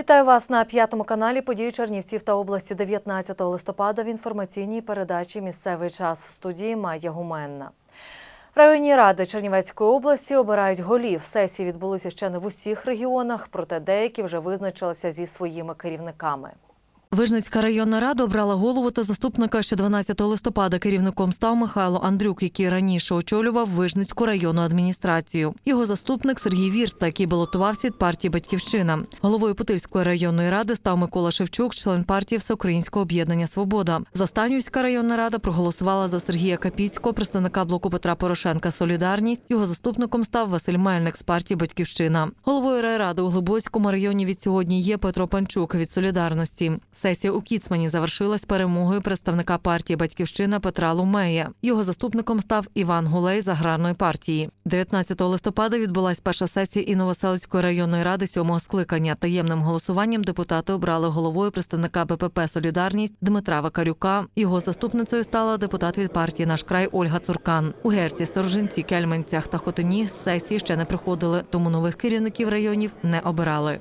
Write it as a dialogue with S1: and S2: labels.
S1: Вітаю вас на п'ятому каналі події Чернівців та області 19 листопада в інформаційній передачі Місцевий час в студії Майя Гуменна. Районні ради Чернівецької області обирають голів. Сесії відбулися ще не в усіх регіонах, проте деякі вже визначилися зі своїми керівниками. Вижницька районна рада обрала голову та заступника ще 12 листопада. Керівником став Михайло Андрюк, який раніше очолював Вижницьку районну адміністрацію. Його заступник Сергій Вірта, який балотувався від партії Батьківщина. Головою Путильської районної ради став Микола Шевчук, член партії Всеукраїнського об'єднання Свобода. Застанівська районна рада проголосувала за Сергія Капіцького, представника блоку Петра Порошенка Солідарність. Його заступником став Василь Мельник з партії Батьківщина. Головою райради у Глибоцькому районі від сьогодні є Петро Панчук від Солідарності. Сесія у Кіцмані завершилась перемогою представника партії Батьківщина Петра Лумея. Його заступником став Іван Гулей з аграрної партії. 19 листопада відбулась перша сесія Інновоселицької районної ради сьомого скликання. Таємним голосуванням депутати обрали головою представника БПП Солідарність Дмитра Вакарюка. Його заступницею стала депутат від партії Наш край Ольга Цуркан. У Герці, Сторожинці, Кельменцях та Хотині сесії ще не приходили, тому нових керівників районів не обирали.